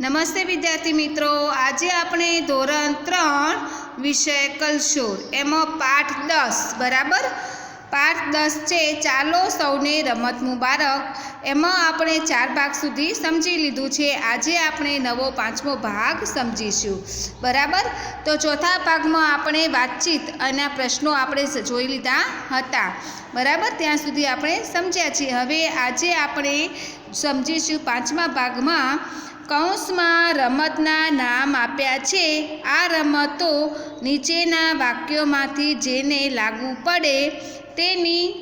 નમસ્તે વિદ્યાર્થી મિત્રો. આજે આપણે ધોરણ ત્રણ વિષય કલશોર. એમાં પાઠ દસ, બરાબર? પાઠ દસ છે, ચાલો સૌને રમત મુબારક. એમાં આપણે ચાર ભાગ સુધી સમજી લીધું છે. આજે આપણે નવો પાંચમો ભાગ સમજીશું. બરાબર? તો ચોથા ભાગમાં આપણે વાતચીત અને પ્રશ્નો આપણે જોઈ લીધા હતા. બરાબર? ત્યાં સુધી આપણે સમજ્યા છીએ. હવે આજે આપણે સમજીશું પાંચમા ભાગમાં કૌંસમાં રમતના નામ આપ્યા છે. આ રમતો નીચેના વાક્યોમાંથી જેને લાગુ પડે તેની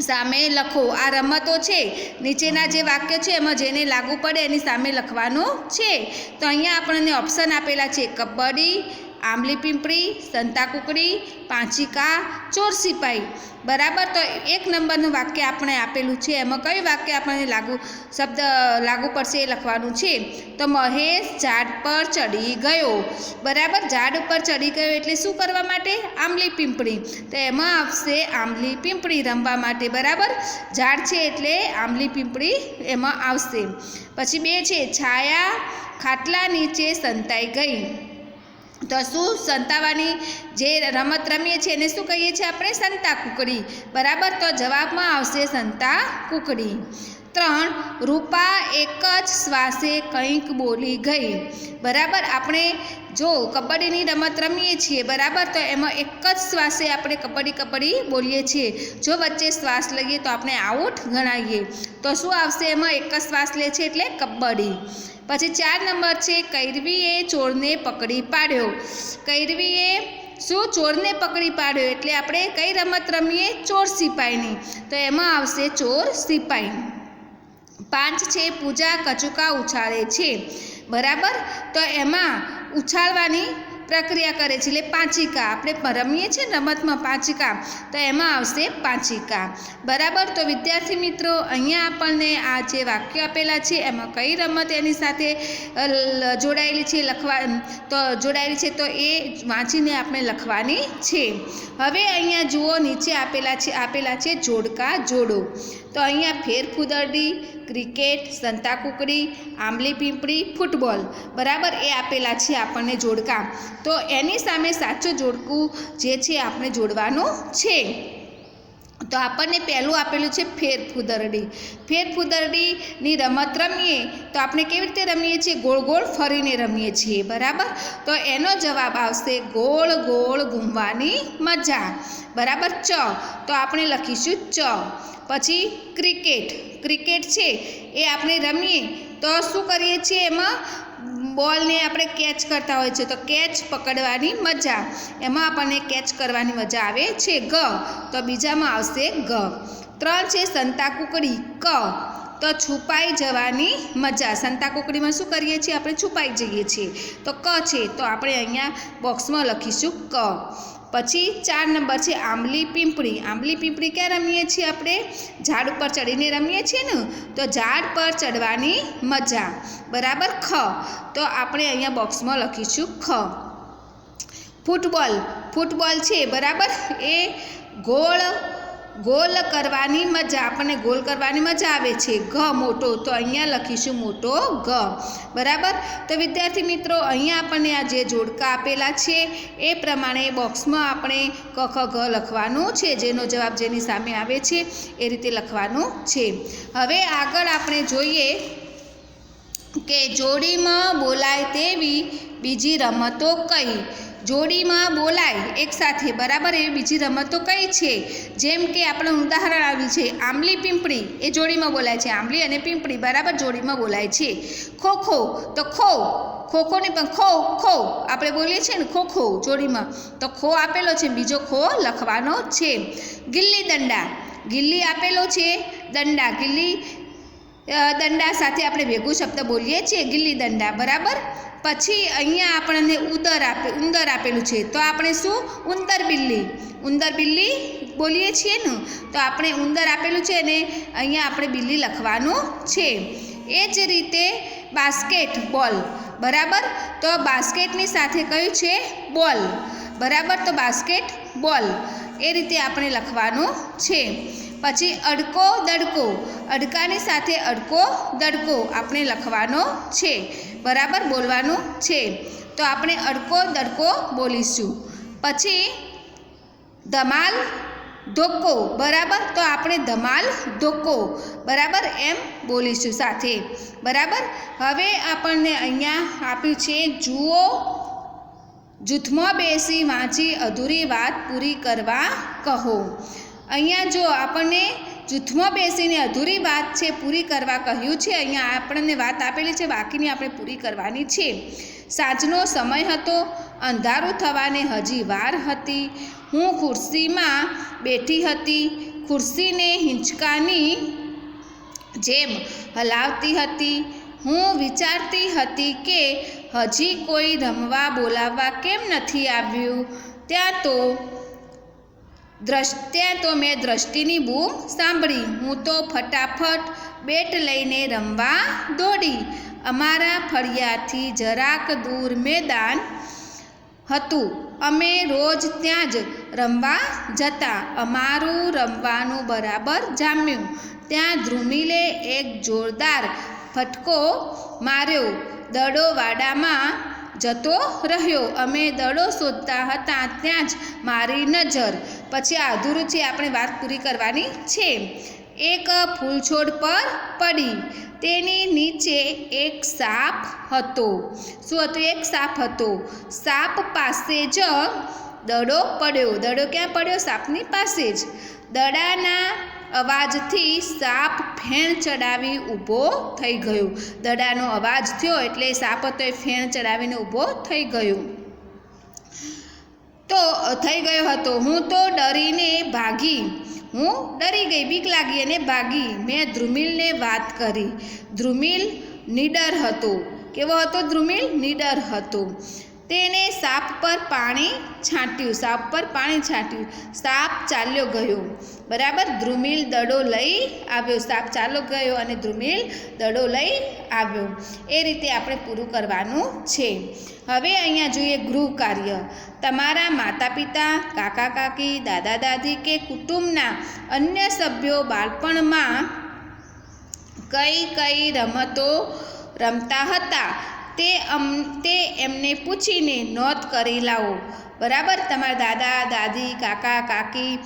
સામે લખો. આ રમતો છે. નીચેના જે વાક્ય છે એમાં જેને લાગુ પડે એની સામે લખવાનું છે. તો અહીંયા આપણને ઓપ્શન આપેલા છે. કબડ્ડી આંબલી પીંપળી સંતાકુકડી પાંચિકા, ચોર સિપાઈ. બરાબર? તો એક નંબરનું વાક્ય આપણે આપેલું છે. એમાં કયું વાક્ય આપણને લાગુ, શબ્દ, લાગુ પડશે એ લખવાનું છે? તો મહેશ ઝાડ પર ચડી ગયો. બરાબર? ઝાડ ઉપર ચડી ગયો એટલે શું કરવા માટે? આંબલી પીંપળી. તો એમાં આવશે આંબલી પીંપળી રમવા માટે. બરાબર? ઝાડ છે એટલે આંબલી પીંપળી એમાં આવશે. પછી બે છે, છાયા ખાટલા નીચે સંતાઈ ગઈ. તો શું સંતાવાની જે રમત રમીએ છીએ એને શું કહીએ છીએ આપણે સંતા કુકડી. બરાબર, તો જવાબમાં આવશે સંતા કુકડી. ત્રણ રૂપા એક જ શ્વાસે કંઈક બોલી ગઈ. બરાબર? આપણે જો કબડ્ડીની રમત રમીએ છીએ, બરાબર? તો એમાં એક જ શ્વાસે આપણે કબડ્ડી કબડ્ડી બોલીએ છીએ. જો વચ્ચે શ્વાસ લઈએ તો આપણે આઉટ ગણાવીએ તો શું આવશે? એમાં એક જ શ્વાસ લે છે એટલે કબડ્ડી. પછી ચાર નંબર છે, કૈરવીએ ચોરને પકડી પાડ્યો. કૈરવીએ શું? ચોરને પકડી પાડ્યો એટલે આપણે કઈ રમત રમીએ? ચોર સિપાઈની તો એમાં આવશે ચોર સિપાઈ પાંચ છે, પૂજા કચુકા ઉછાળે છે. બરાબર? તો એમાં ઉછાળવાની પ્રક્રિયા કરે છે, એટલે પાંચિકા. આપણે રમીએ છીએ રમતમાં પાંચિકા, તો એમાં આવશે પાંચિકા. બરાબર? તો વિદ્યાર્થી મિત્રો, અહીંયા આપણને આ જે વાક્ય આપેલા છે, એમાં કઈ રમત એની સાથે જોડાયેલી છે, લખવા તો જોડાયેલી છે, તો એ વાંચીને આપણે લખવાની છે. હવે અહીંયા જુઓ, નીચે આપેલા છે આપેલા છે, જોડકા, જોડો. તો અહીંયા ફેર કુદરડી ક્રિકેટ સંતાકુકડી આંબલી પીંપળી, ફૂટબોલ બરાબર એ આપેલા છે આપણને જોડકા. તો એની સામે સાચું જોડકું જે છે આપણે જોડવાનું છે. તો આપણને પહેલું આપેલું છે ફેર ફૂદરડી. ફેર ફૂદરડીની રમત રમીએ તો આપણે કેવી રીતે રમીએ છીએ? ગોળ ગોળ ફરીને રમીએ છીએ, બરાબર? તો એનો જવાબ આવશે ગોળ ગોળ ઘૂમવાની મજા. બરાબર? ચ. તો આપણે લખીશું ચ. પછી ક્રિકેટ. ક્રિકેટ છે, એ આપણે રમીએ તો શું કરીએ છીએ એમાં? બોલને આપણે કેચ કરતા હોય છે, તો કેચ પકડવાની મજા. એમાં આપણને કેચ કરવાની મજા આવે છે, ગ. તો બીજામાં આવશે ગ. ત્રણ છે, સંતા કુકડી, ક. તો છુપાઈ જવાની મજા. સંતા કુકડીમાં શું કરીએ છીએ? આપણે છુપાઈ જઈએ છીએ. તો ક છે, તો આપણે અહીંયા બોક્સમાં લખીશું ક. પછી ચાર નંબર છે આંબલી પીંપળી. આંબલી પીંપળી ક્યાં રમીએ છીએ આપણે? ઝાડ ઉપર ચડીને રમીએ છીએ ને? તો ઝાડ પર ચડવાની મજા. બરાબર? ખ. તો આપણે અહીંયા બોક્સમાં લખીશું ખ. ફૂટબોલ. ફૂટબોલ છે, બરાબર? એ ગોળ ગોલ કરવાની મજા, આપણને ગોલ કરવાની મજા આવે છે. ઘ મોટો, તો અહીંયા લખીશું મોટો ઘ. બરાબર? તો વિદ્યાર્થી મિત્રો, અહીંયા આપણને આ જે જોડકા આપેલા છે, એ પ્રમાણે બોક્સમાં આપણે ક, ખ, ઘ લખવાનું છે. જેનો જવાબ જેની સામે આવે છે, એ રીતે લખવાનું છે. હવે આગળ આપણે જોઈએ કે જોડીમાં બોલાય તેવી બીજી રમતો કઈ? જોડીમાં બોલાય એકસાથે બરાબર? એવી બીજી રમતો કઈ છે? જેમ કે આપણે ઉદાહરણ આવ્યું છે, આંબલી પીંપળી, એ જોડીમાં બોલાય છે. આંબલી અને પીંપળી, બરાબર? જોડીમાં બોલાય છે. ખો ખો, તો ખો, ખોખોની પણ ખો ખો, આપણે બોલીએ છીએ ને, ખો ખો જોડીમાં. તો ખો આપેલો છે બીજો ખો લખવાનો છે. ગિલ્લી દંડા, ગિલ્લી આપેલો છે દંડા, ગિલ્લી દંડા સાથે આપણે ભેગું શબ્દ બોલીએ છીએ, ગિલ્લી દંડા, બરાબર? પછી અહીંયા આપણને ઉદર આપે, ઉંદર આપેલું છે. તો આપણે શું? ઉંદર બિલ્લી. ઉંદર બિલ્લી બોલીએ છીએ ને, તો આપણે ઉંદર આપેલું છે ને, અહીંયા આપણે બિલ્લી લખવાનું છે. એ જ રીતે બાસ્કેટ બોલ, બરાબર? તો બાસ્કેટની સાથે કયું છે? બોલ. બરાબર? તો બાસ્કેટ બોલ. એ રીતે આપણે લખવાનું છે. પછી અડકો, દડકો. અડકાની સાથે અડકો, દડકો આપણે લખવાનો છે. બરાબર બોલવાનું છે. તો આપણે અડકો, દડકો બોલીશું. પછી ધમાલ, ધોકો. બરાબર? તો આપણે ધમાલ, ધોકો. બરાબર? એમ બોલીશું સાથે. બરાબર? હવે આપણને અહીંયા આપ્યું છે, જુઓ. જૂથમાં બેસી વાંચી અધૂરી વાત પૂરી કરવા કહો. અહીંયા જો આપણને જૂથમાં બેસીને અધૂરી વાત છે, પૂરી કરવા કહ્યું છે, અહીંયા આપણને વાત આપેલી છે, બાકીની આપણે પૂરી કરવાની છે. સાંજનો સમય હતો, અંધારું થવાને હજી વાર હતી. હું ખુરશીમાં બેઠી હતી, ખુરશીને હિંચકાની જેમ હલાવતી હતી. હું વિચારતી હતી કે હજી કોઈ રમવા બોલાવવા કેમ નથી આવ્યું? ત્યાં તો ત્યાં તો મેં દ્રષ્ટિની બૂમ સાંભળી. હું તો ફટાફટ બેટ લઈને રમવા દોડી. અમારા ફળિયાથી જરાક દૂર મેદાન હતું. અમે રોજ ત્યાં જ રમવા જતા. અમારું રમવાનું બરાબર જામ્યું. ત્યાં ધ્રુમિલે એક જોરદાર ફટકો માર્યો. દડો વાડામાં જતો રહ્યો. અમે દડો શોધતા હતા. ત્યાં જ મારી નજર. પછી આ આપણે વાત પૂરી કરવાની છે. એક ફૂલછોડ પર પડી. તેની નીચે એક સાપ હતો. શું હતું? એક સાપ હતો. સાપ પાસે જ દડો પડ્યો. દડો ક્યાં પડ્યો? સાપની પાસે જ. દડાના અવાજથી સાપ ફેણ ચડાવી ઊભો થઈ ગયો. દડાનો અવાજ થયો એટલે સાપ હતો એ ફેણ ચડાવીને ઊભો થઈ ગયો. તો, થઈ ગયો હતો. હું તો ડરીને ભાગી. હું ડરી ગઈ. બીક લાગી અને ભાગી. મેં ધ્રુમિલને વાત કરી. ધ્રુમિલ નીડર હતો. કેવો હતો ધ્રુમિલ? નીડર હતો. તેને સાપ પર પાણી છાંટ્યું, સાપ પર પાણી છાંટ્યું. સાપ ચાલ્યો ગયો. બરાબર, ધ્રુમિલ દડો લઈ આવ્યો. સાપ ચાલ્યો ગયો અને ધ્રુમિલ દડો લઈ આવ્યો. એ રીતે આપણે પૂરું કરવાનું છે. હવે અહીંયા જોઈએ ગૃહ કાર્ય. તમારા માતા પિતા કાકા કાકી, દાદા દાદી કે કુટુંબના અન્ય સભ્યો બાળપણમાં કઈ કઈ રમતો રમતા હતા? તે અમ, તે એમને પૂછીને નોંધ કરી લાવો. બરાબર? તમારા દાદા, દાદી, કાકા, કાકી,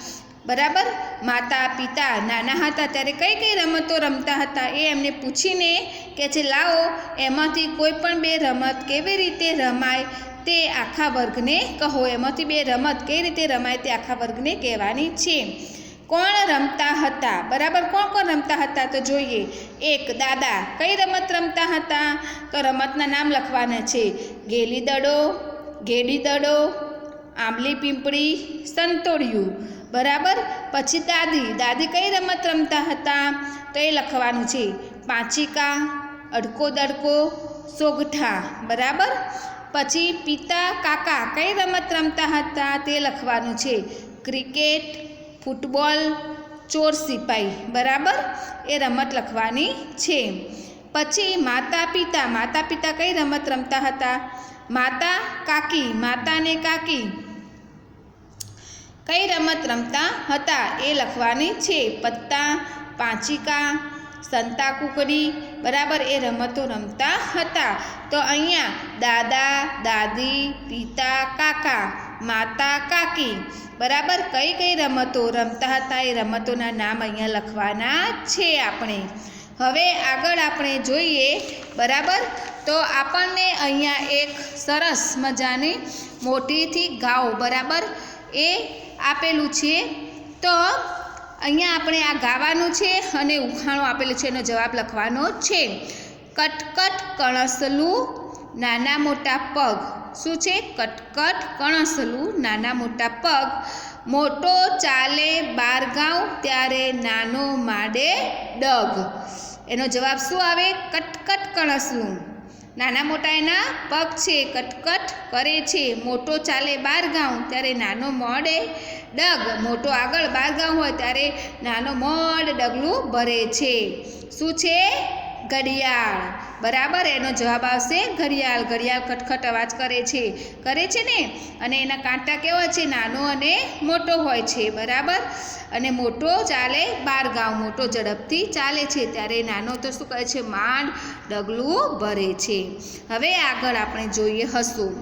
બરાબર? માતા, પિતા, નાના હતા, ત્યારે કઈ કઈ રમતો રમતા હતા એ એમને પૂછીને કે છે, લાવો, એમાંથી કોઈ પણ બે રમત કેવી રીતે રમાય તે આખા વર્ગને કહો. એમાંથી બે રમત કઈ રીતે રમાય તે આખા વર્ગને કહેવાની છે. કોણ રમતા હતા? બરાબર, કોણ કોણ રમતા હતા? તો જોઈએ. એક, દાદા. કઈ રમત રમતા હતા? તો રમતના નામ લખવાના છે. ગેલી દડો ગેડી દડો, આંબલી પીંપળી, સંતોડિયું. બરાબર? પછી દાદી. દાદી કઈ રમત રમતા હતા? તો એ લખવાનું છે. પાંચિકા, અડકો દડકો, સોગઠા. બરાબર? પછી પિતા કાકા કઈ રમત રમતા હતા? તે લખવાનું છે. ક્રિકેટ ફૂટબોલ ચોર સિપાઈ, બરાબર? એ રમત લખવાની છે. પછી માતા પિતા માતા પિતા કઈ રમત રમતા હતા? માતા કાકી માતા ને કાકી. કઈ રમત રમતા હતા એ લખવાની છે? પત્તા, પાંચિકા સંતા કુકડી બરાબર, એ રમતો રમતા હતા. તો અહીંયા દાદા, દાદી, પિતા, કાકા, માતા, કાકી, બરાબર, કઈ કઈ રમતો રમતા હતા એ રમતોના નામ અહીંયા લખવાના છે આપણે. હવે આગળ આપણે જોઈએ, બરાબર, તો આપણને અહીંયા એક સરસ મજાની મોટીથી ગાઓ બરાબર, એ આપેલું છે. તો અહીંયા આપણે આ ગાવાનું છે અને ઉખાણો આપેલું છે, એનો જવાબ લખવાનો છે. કટકટ કણસલું નાના મોટા પગ. શું છે? કટકટ કણસલું નાના મોટા પગ. મોટો ચાલે બારગાંવ, ત્યારે નાનો માડે ડગ. એનો જવાબ શું આવે? કટકટ કણસલું. નાના મોટા એના પગ છે, કટકટ કરે છે. મોટો ચાલે બાર ગાઉં, ત્યારે નાનો મોડે ડગ. મોટો આગળ બાર ગાઉં હોય, ત્યારે નાનો મોડ ડગલું ભરે છે. શું છે? ઘડિયાળ. બરાબર, એનો જવાબ આવશે, ઘડિયાળ ઘડિયાળ ખટખટ અવાજ કરે છે. કરે છે ને? અને એના કાંટા કેવા છે? નાનો અને મોટો હોય છે, બરાબર? અને મોટો ચાલે બાર ગાંવ, મોટો ઝડપથી ચાલે છે. ત્યારે નાનો તો શું કહે છે? માંડ, ડગલું ભરે છે. હવે આગળ આપણે જોઈએ હસું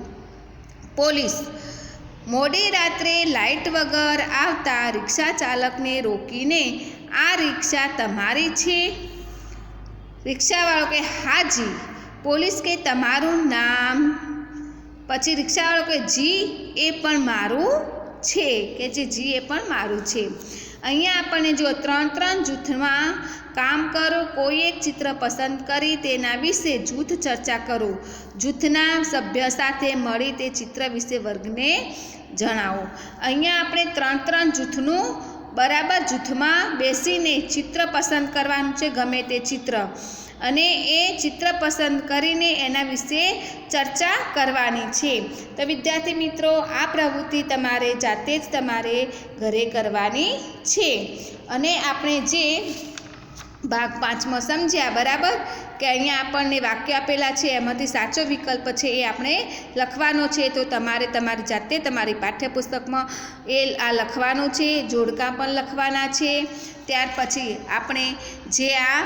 પોલીસ. મોડી રાત્રે લાઇટ વગર આવતા રિક્ષા ચાલકને રોકીને, આ રિક્ષા તમારી છે? રિક્ષાવાળો કે હાજી, પોલીસ કે તમારું નામ. પછી રિક્ષાવાળો કે જી, એ પણ મારું છે, કે જે જી, એ પણ મારું છે. અહીંયા આપણને જો ત્રણ ત્રણ જૂથમાં કામ કરો, કોઈ એક ચિત્ર પસંદ કરી, તેના વિશે જૂથ ચર્ચા કરો. જૂથના સભ્ય સાથે મળી તે ચિત્ર વિશે વર્ગને જણાવો. અહીંયા આપણે ત્રણ ત્રણ જૂથનું બરાબર જૂથમાં બેસીને ચિત્ર પસંદ કરવાનું છે ગમે તે ચિત્ર. અને એ ચિત્ર પસંદ કરીને એના વિશે ચર્ચા કરવાની છે. તો વિદ્યાર્થી મિત્રો, આ પ્રવૃત્તિ તમારે જાતે જ તમારે ઘરે કરવાની છે. અને આપણે જે ભાગ પાંચમો સમજ્યા, બરાબર? કે અહીંયા આપણને વાક્ય આપેલા છે, એમાંથી સાચો વિકલ્પ છે એ આપણે લખવાનો છે, તો તમારે તમારી જાતે તમારી પાઠ્યપુસ્તકમાં એ આ લખવાનું છે, જોડકા પણ લખવાના છે. ત્યાર પછી આપણે જે આ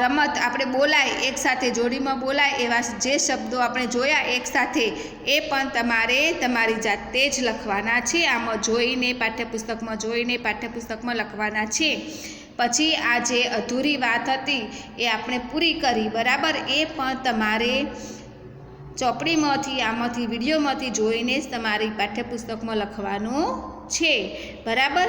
રમત આપણે બોલાય એકસાથે જોડીમાં બોલાય એવા જે શબ્દો આપણે જોયા એકસાથે એ પણ તમારે તમારી જાતે જ લખવાના છે. આમાં જોઈને પાઠ્યપુસ્તકમાં જોઈને પાઠ્યપુસ્તકમાં લખવાના છે. પછી આ જે અધૂરી વાત હતી એ આપણે પૂરી કરી, બરાબર? એ પણ તમારે ચોપડીમાંથી, આમાંથી, વિડીયોમાંથી જોઈને જ તમારી પાઠ્યપુસ્તકમાં લખવાનું છે, બરાબર?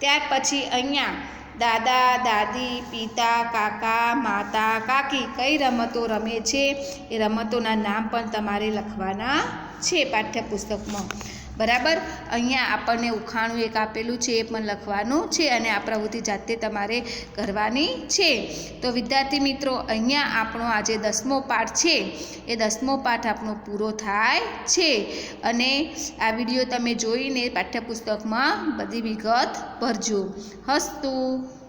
ત્યાર પછી અહીંયા દાદા, દાદી, પિતા, કાકા, માતા, કાકી કઈ રમતો રમે છે એ રમતોના નામ પણ તમારે લખવાના છે પાઠ્યપુસ્તકમાં. બરાબર? અહીંયા આપણને ઉખાણું એક આપેલું છે, એ પણ લખવાનું છે અને આ પ્રવૃત્તિ જાતે તમારે કરવાની છે. તો વિદ્યાર્થી મિત્રો, અહીંયા આપણો આજે દસમો પાઠ છે, એ દસમો પાઠ આપણો પૂરો થાય છે. અને આ વીડિયો તમે જોઈને પાઠ્યપુસ્તકમાં બધી વિગત ભરજો. હસતું!